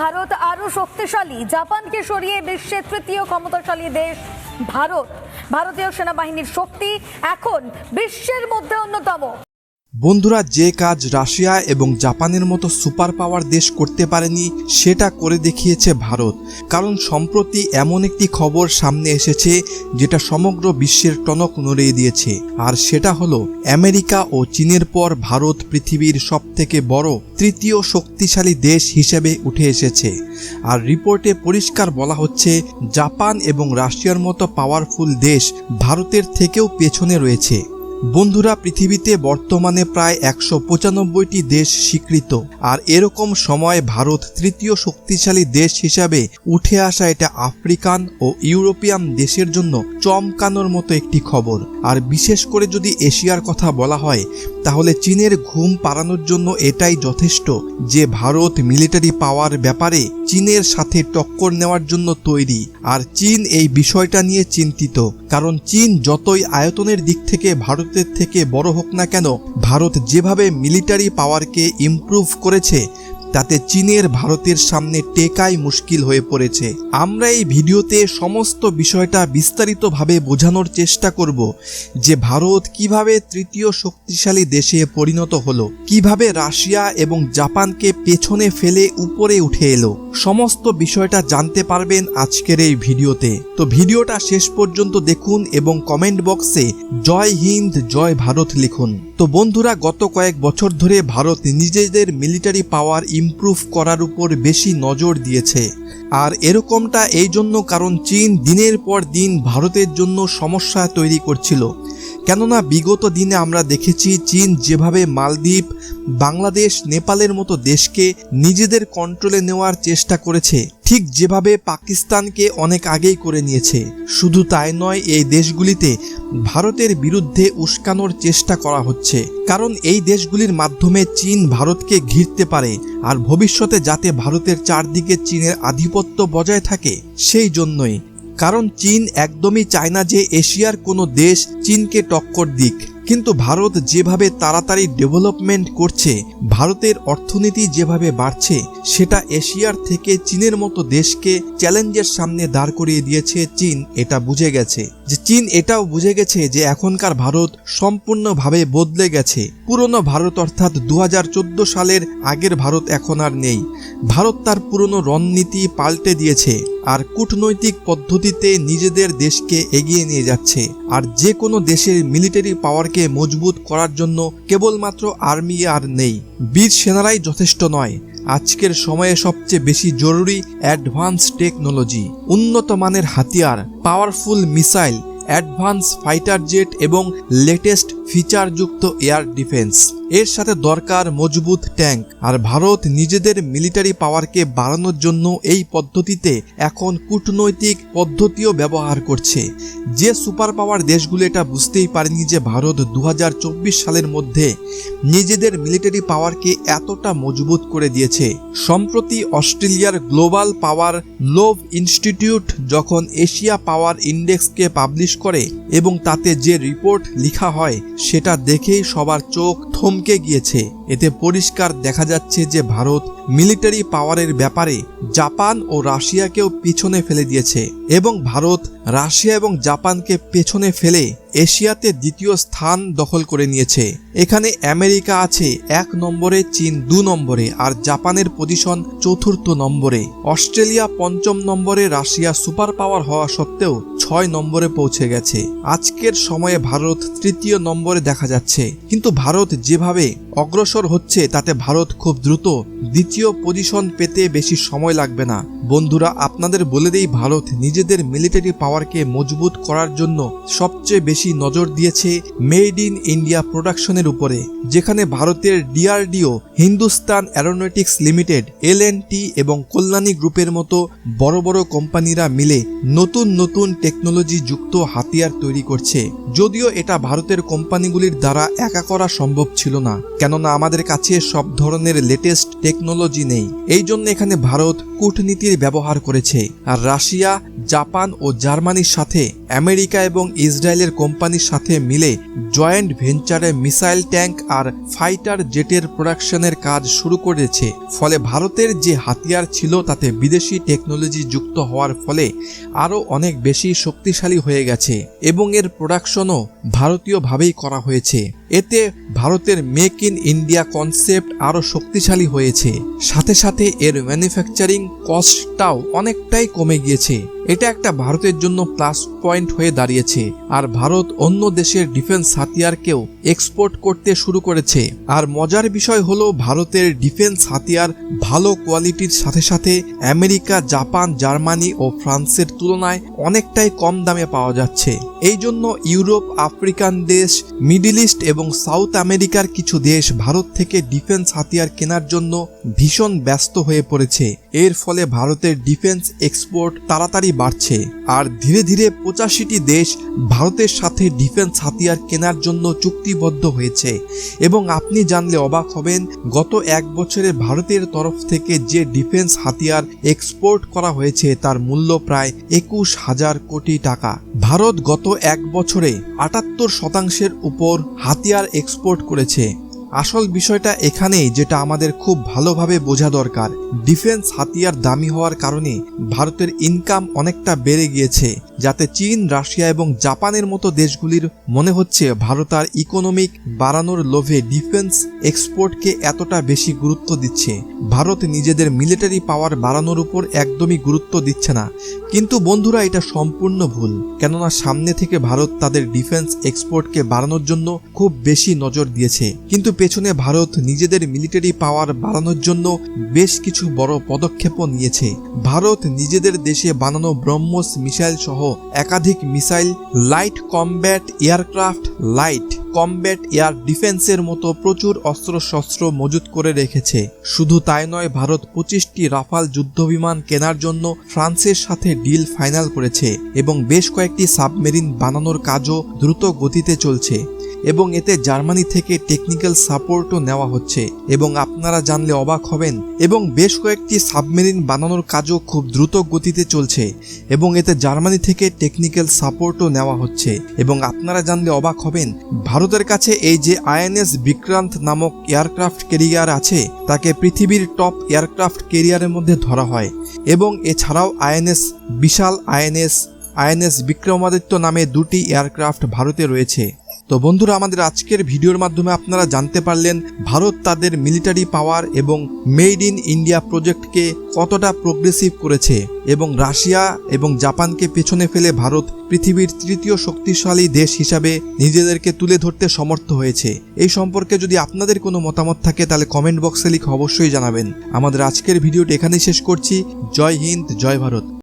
ভারত আরও শক্তিশালী। জাপানকে সরিয়ে বিশ্বের তৃতীয় ক্ষমতাশালী দেশ ভারত। ভারতীয় সেনাবাহিনীর শক্তি এখন বিশ্বের মধ্যে অন্যতম। বন্ধুরা যে কাজ রাশিয়া এবং জাপানের মতো সুপার পাওয়ার দেশ করতে পারেনি, সেটা করে দেখিয়েছে ভারত। কারণ সম্প্রতি এমন একটি খবর সামনে এসেছে, যেটা সমগ্র বিশ্বের টনক নড়িয়ে দিয়েছে। আর সেটা হলো, আমেরিকা ও চীনের পর ভারত পৃথিবীর সবথেকে বড়, তৃতীয় শক্তিশালী দেশ হিসেবে উঠে এসেছে। আর রিপোর্টে পরিষ্কার বলা হচ্ছে, জাপান এবং রাশিয়ার মতো পাওয়ারফুল দেশ ভারতের থেকেও পেছনে রয়েছে। বন্ধুরা, পৃথিবীতে বর্তমানে প্রায় একশো পঁচানব্বইটি দেশ স্বীকৃত। আর এরকম সময় ভারত তৃতীয় শক্তিশালী দেশ হিসাবে উঠে আসা এটা আফ্রিকান ও ইউরোপিয়ান দেশের জন্য চমকানোর মতো একটি খবর। আর বিশেষ করে যদি এশিয়ার কথা বলা হয়, তাহলে চীনের ঘুম পাড়ানোর জন্য এটাই যথেষ্ট যে ভারত মিলিটারি পাওয়ার ব্যাপারে চীনের সাথে টক্কর নেওয়ার জন্য তৈরি। আর চীন এই বিষয়টা নিয়ে চিন্তিত। কারণ চীন যতই আয়তনের দিক থেকে ভারতের থেকে বড় হোক না কেন, ভারত যেভাবে মিলিটারি পাওয়ারকে ইমপ্রুভ করেছে তাতে চীনের ভারতের সামনে টেকাই মুশকিল হয়ে পড়েছে। আমরা এই ভিডিওতে সমস্ত বিষয়টা বিস্তারিতভাবে বোঝানোর চেষ্টা করব যে ভারত কীভাবে তৃতীয় শক্তিশালী দেশে পরিণত হলো, কীভাবে রাশিয়া এবং জাপানকে পেছনে ফেলে উপরে উঠে এলো। সমস্ত বিষয়টা জানতে পারবেন আজকের এই ভিডিওতে। তো ভিডিওটা শেষ পর্যন্ত দেখুন এবং কমেন্ট বক্সে জয় হিন্দ, জয় ভারত লিখুন। তো বন্ধুরা, গত কয়েক বছর ধরে ভারত নিজেদের মিলিটারি পাওয়ার ইমপ্রুভ করার উপর বেশি নজর দিয়েছে। আর এরকমটা এই জন্য কারণ চীন দিনের পর দিন ভারতের জন্য সমস্যা তৈরি করছিল। কেননা বিগত দিনে আমরা দেখেছি চীন যেভাবে মালদ্বীপ, বাংলাদেশ, নেপালের মতো দেশকে নিজেদের কন্ট্রোলে নেওয়ার চেষ্টা করেছে। ঠিক যেভাবে পাকিস্তানকে অনেক আগেই করে নিয়েছে, শুধু তাই নয় এই দেশগুলিতে ভারতের বিরুদ্ধে উস্কানোর চেষ্টা করা হচ্ছে। কারণ এই দেশগুলির মাধ্যমে চীন ভারতকে ঘিরতে পারে, আর ভবিষ্যতে যাতে ভারতের চারদিকে চীনের আধিপত্য বজায় থাকে, সেই জন্যই। কারণ চীন একদমই চায় না যে এশিয়ার কোনো দেশ চীনকে টক্কর দিক। কিন্তু ভারত যেভাবে তাড়াতাড়ি ডেভেলপমেন্ট করছে, ভারতের অর্থনীতি যেভাবে বাড়ছে, সেটা এশিয়ার থেকে চীনের মতো দেশকে চ্যালেঞ্জের সামনে দাঁড় করিয়ে দিয়েছে চীন। এটা বুঝে গেছে যে চীন এটাও বুঝে গেছে যে এখনকার ভারত সম্পূর্ণভাবে বদলে গেছে। পুরনো ভারত অর্থাৎ দু হাজার চোদ্দ সালের আগের ভারত এখন আর নেই। ভারত তার পুরনো রণনীতি পাল্টে দিয়েছে। আর কূটনৈতিক পদ্ধতিতে নিজেদের দেশকে এগিয়ে নিয়ে যাচ্ছে। আর যে কোনো দেশের মিলিটারি পাওয়ারকে মজবুত করার জন্য কেবলমাত্র আর্মি আর নেই। বীর সেনারাই যথেষ্ট নয়। আজকের সময়ে সবচেয়ে বেশি জরুরি অ্যাডভান্স টেকনোলজি, উন্নত মানের হাতিয়ার, powerful missile, advance fighter jet এবং লেটেস্ট ফিচারযুক্ত এয়ার ডিফেন্স। এর সাথে দরকার মজবুত ট্যাঙ্ক। আর ভারত নিজেদের মিলিটারি পাওয়ারকে বাড়ানোর জন্য এই পদ্ধতিতে এখন কূটনৈতিক পদ্ধতিও ব্যবহার করছে। যে সুপার পাওয়ার দেশগুলো এটা বুঝতেই পারেনি যে ভারত দু হাজার চব্বিশ সালের মধ্যে নিজেদের মিলিটারি পাওয়ারকে এতটা মজবুত করে দিয়েছে। সম্প্রতি অস্ট্রেলিয়ার গ্লোবাল পাওয়ার লোভ ইনস্টিটিউট যখন এশিয়া পাওয়ার ইন্ডেক্সকে পাবলিশ করে এবং তাতে যে রিপোর্ট লেখা হয় সেটা দেখেই সবার চোখ থমকে গিয়েছে। এতে পরিষ্কার দেখা যাচ্ছে যে ভারত মিলিটারি পাওয়ারের ব্যাপারে জাপান ও রাশিয়াকেও পিছনে ফেলে দিয়েছে এবং ভারত রাশিয়া এবং জাপানকে পেছনে ফেলে এশিয়াতে দ্বিতীয় স্থান দখল করে নিয়েছে। এখানে আমেরিকা আছে এক নম্বরে, চীন দু নম্বরে আর জাপানের পজিশন চতুর্থ নম্বরে। অস্ট্রেলিয়া পঞ্চম নম্বরে, রাশিয়া সুপার পাওয়ার হওয়া সত্ত্বেও ছয় নম্বরে পৌঁছে গেছে। আজকের সময়ে ভারত তৃতীয় নম্বরে দেখা যাচ্ছে। কিন্তু ভারত যেভাবে অগ্রসর হচ্ছে, তাতে ভারত খুব দ্রুত দ্বিতীয় পজিশন পেতে বেশি সময় লাগবে না। বন্ধুরা, আপনাদের বলে দেই, ভারত নিজেদের মিলিটারি পাওয়ারকে মজবুত করার জন্য সবচেয়ে বেশি নজর দিয়েছে মেড ইন ইন্ডিয়া প্রোডাকশনের উপরে, যেখানে ভারতের DRDO, Hindustan Aeronautics Limited, L এবং কল্যাণী গ্রুপের মতো বড় বড় কোম্পানিরা মিলে নতুন নতুন টেকনোলজি যুক্ত হাতিয়ার তৈরি করছে। যদিও এটা ভারতের কোম্পানিগুলির দ্বারা একা করা সম্ভব ছিল না, কেননা আমাদের কাছে সব ধরনের লেটেস্ট টেকনোলজি নেই। এই জন্য এখানে ভারত কূটনীতির ব্যবহার করেছে। আর রাশিয়া, জাপান ও জার্মানির সাথে, আমেরিকা এবং ইসরায়েলের কোম্পানির সাথে মিলে জয়েন্ট ভেঞ্চারে মিসাইল ট্যাঙ্ক আর ফাইটার জেটের প্রোডাকশনের কাজ শুরু করেছে। ফলে ভারতের যে হাতিয়ার ছিল তাতে বিদেশি টেকনোলজি যুক্ত হওয়ার ফলে আরও অনেক বেশি শক্তিশালী হয়ে গেছে এবং এর প্রোডাকশনও ভারতীয়ভাবেই করা হয়েছে। এতে ভারতের মেক ইন ইন্ডিয়া কনসেপ্ট আরও শক্তিশালী হয়েছে। সাথে সাথে এর ম্যানুফ্যাকচারিং কস্টটাও অনেকটাই কমে গিয়েছে। এটা একটা ভারতের জন্য প্লাস পয়েন্ট হয়ে দাঁড়িয়েছে। আর ভারত অন্য দেশের ডিফেন্স হাতিয়ারকেও এক্সপোর্ট করতে শুরু করেছে। আর মজার বিষয় হলো, ভারতের ডিফেন্স হাতিয়ার ভালো কোয়ালিটির সাথে সাথে আমেরিকা, জাপান, জার্মানি ও ফ্রান্সের তুলনায় অনেকটাই কম দামে পাওয়া যাচ্ছে। এই জন্য ইউরোপ, আফ্রিকান দেশ, মিডিল ইস্ট এবং সাউথ আমেরিকার কিছু দেশ ভারত থেকে ডিফেন্স হাতিয়ার কেনার জন্য ভীষণ ব্যস্ত হয়ে পড়েছে। এর ফলে ভারতের ডিফেন্স এক্সপোর্ট তাড়াতাড়ি বাড়ছে। আর ধীরে ধীরে পঁচাশিটি দেশ ভারতের সাথে ডিফেন্স হাতিয়ার কেনার জন্য চুক্তিবদ্ধ হয়েছে। এবং আপনি জানলে অবাক হবেন, গত এক বছরে ভারতের তরফ থেকে যে ডিফেন্স হাতিয়ার এক্সপোর্ট করা হয়েছে তার মূল্য প্রায় একুশ হাজার কোটি টাকা। ভারত গত এক বছরে আটাত্তর শতাংশের উপর হাতিয়ার এক্সপোর্ট করেছে। আসল বিষয়টা এখানেই যেটা আমাদের খুব ভালোভাবে বোঝা দরকার। ডিফেন্স হাতিয়ার দামি হওয়ার কারণে ভারতের ইনকাম অনেকটা বেড়ে গিয়েছে, যাতে চীন, রাশিয়া এবং জাপানের মতো দেশগুলির মনে হচ্ছে ভারত আর ইকোনমিক বাড়ানোর লোভে ডিফেন্স এক্সপোর্টকে এতটা বেশি গুরুত্ব দিচ্ছে। ভারত নিজেদের মিলিটারি পাওয়ার বাড়ানোর উপর একদমই গুরুত্ব দিচ্ছে না। কিন্তু বন্ধুরা, এটা সম্পূর্ণ ভুল। কেননা সামনে থেকে ভারত তাদের ডিফেন্স এক্সপোর্টকে বাড়ানোর জন্য খুব বেশি নজর দিয়েছে। কিন্তু পেছনে ভারত নিজেদের মিলিটারি পাওয়ার বাড়ানোর জন্য বেশ কিছু বড় পদক্ষেপও নিয়েছে। ভারত নিজেদের দেশে বানানো ব্রহ্মস মিসাইল সহ একাধিক missile light combat aircraft light combat air ডিফেন্সের মতো প্রচুর অস্ত্রশস্ত্র মজুত করে রেখেছে। শুধু তাই নয়, ভারত পঁচিশটি রাফাল যুদ্ধবিমান কেনার জন্য ফ্রান্সের সাথে ডিল ফাইনাল করেছে এবং বেশ কয়েকটি সাবমেরিন বানানোর কাজও দ্রুত গতিতে চলছে। এবং এতে জার্মানি থেকে টেকনিক্যাল সাপোর্টও নেওয়া হচ্ছে। এবং আপনারা জানলে অবাক হবেন, এবং বেশ কয়েকটি সাবমেরিন বানানোর কাজও খুব দ্রুত গতিতে চলছে, এবং এতে জার্মানি থেকে টেকনিক্যাল সাপোর্টও নেওয়া হচ্ছে। এবং আপনারা জানলে অবাক হবেন, ভারতের কাছে এই যে আইএনএস বিক্রান্ত নামক এয়ারক্রাফট কেরিয়ার আছে, তাকে পৃথিবীর টপ এয়ারক্রাফট কেরিয়ারের মধ্যে ধরা হয়। এবং এছাড়াও আইএনএস, বিশাল আইএনএস আইএনএস বিক্রমাদিত্য নামে দুটি এয়ারক্রাফট ভারতে রয়েছে। তো বন্ধুরা, আমাদের আজকের ভিডিওর মাধ্যমে আপনারা জানতে পারলেন ভারত তাদের মিলিটারি পাওয়ার এবং মেড ইন ইন্ডিয়া প্রজেক্টকে কতটা প্রোগ্রেসিভ করেছে এবং রাশিয়া এবং জাপানকে পেছনে ফেলে ভারত পৃথিবীর তৃতীয় শক্তিশালী দেশ হিসাবে নিজেদেরকে তুলে ধরতে সমর্থ হয়েছে। এই সম্পর্কে যদি আপনাদের কোনো মতামত থাকে, তাহলে কমেন্ট বক্সে লিখে অবশ্যই জানাবেন। আমাদের আজকের ভিডিওটি এখানেই শেষ করছি। জয় হিন্দ, জয় ভারত।